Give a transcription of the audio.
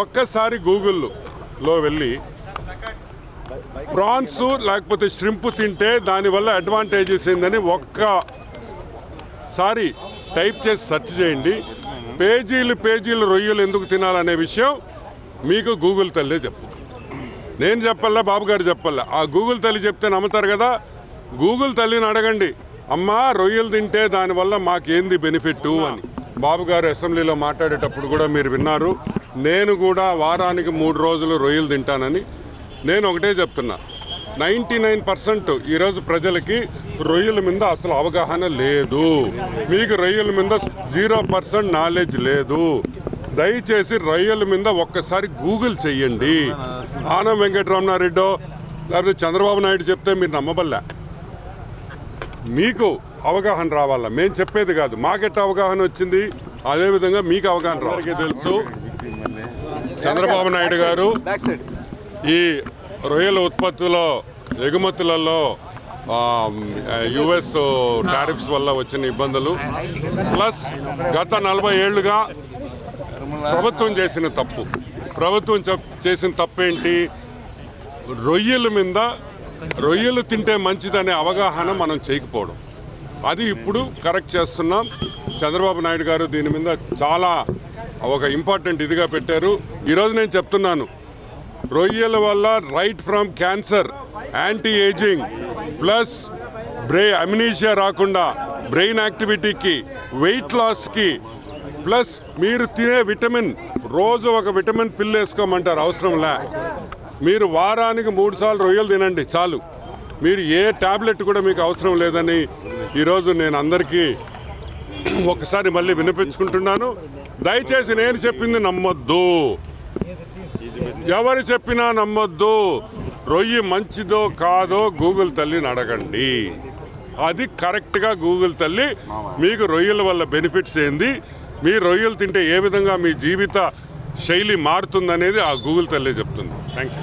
ఒక్కసారి గూగుల్లో వెళ్ళి ప్రాన్స్ లేకపోతే ష్రింప్ తింటే దానివల్ల అడ్వాంటేజెస్ ఏందని ఒక్కసారి టైప్ చేసి సెర్చ్ చేయండి. పేజీలు పేజీలు రొయ్యలు ఎందుకు తినాలనే విషయం మీకు గూగుల్ తల్లే చెప్పు నేను చెప్పల్లా బాబు గారు చెప్పల్లా ఆ గూగుల్ తల్లి చెప్తే నమ్ముతారు కదా? గూగుల్ తల్లిని అడగండి. అమ్మా రొయ్యలు తింటే దానివల్ల మాకేంది బెనిఫిట్ అని. బాబు గారు అసెంబ్లీలో మాట్లాడేటప్పుడు కూడా మీరు విన్నారు. నేను కూడా వారానికి మూడు రోజులు రొయ్యలు తింటానని నేను ఒకటే చెప్తున్నా. నైంటీ నైన్ పర్సెంట్ ఈరోజు ప్రజలకి రొయ్యల మీద అసలు అవగాహన లేదు. మీకు రొయ్యల మీద జీరో పర్సెంట్ నాలెడ్జ్ లేదు. దయచేసి రొయ్యల మీద ఒక్కసారి గూగుల్ చెయ్యండి. ఆనం వెంకటరమణారెడ్డో లేకపోతే చంద్రబాబు నాయుడు చెప్తే మీరు నమ్మబల్లా మీకు అవగాహన రావాలా? మేము చెప్పేది కాదు. మాకెట్ అవగాహన వచ్చింది? అదేవిధంగా మీకు అవగాహన రావాలి? తెలుసు. చంద్రబాబు నాయుడు గారు ఈ రొయ్యల ఉత్పత్తిలో ఎగుమతులలో యుఎస్ టారిఫ్స్ వల్ల వచ్చిన ఇబ్బందులు ప్లస్ గత నలభై ఏళ్ళుగా ప్రభుత్వం చేసిన తప్పు. ప్రభుత్వం చేసిన తప్పేంటి? రొయ్యల మీద రొయ్యలు తింటే మంచిదనే అవగాహన మనం చేయకపోవడం. అది ఇప్పుడు కరెక్ట్ చేస్తున్నాం. చంద్రబాబు నాయుడు గారు దీని మీద చాలా ఒక ఇంపార్టెంట్ ఇదిగా పెట్టారు. ఈరోజు నేను చెప్తున్నాను. రొయ్యల వల్ల right from cancer anti aging plus బ్రె amnesia రాకుండా బ్రెయిన్ యాక్టివిటీకి వెయిట్ లాస్కి ప్లస్ మీరు తినే విటమిన్ రోజు ఒక విటమిన్ పిల్ వేసుకోమంటారు అవసరంలా మీరు వారానికి మూడు సార్లు రొయ్యలు తినండి చాలు. మీరు ఏ టాబ్లెట్ కూడా మీకు అవసరం లేదని ఈరోజు నేను అందరికీ ఒకసారి మళ్ళీ వినిపించుకుంటున్నాను. దయచేసి నేను చెప్పింది నమ్మొద్దు. ఎవరు చెప్పినా నమ్మొద్దు. రొయ్యి మంచిదో కాదో గూగుల్ తల్లిని అడగండి. అది కరెక్ట్గా గూగుల్ తల్లి మీకు రొయ్యల వల్ల బెనిఫిట్స్ ఏంది? మీ రొయ్యలు తింటే ఏ విధంగా మీ జీవిత శైలి మారుతుందనేది ఆ గూగుల్ తల్లి చెప్తుంది. Thank you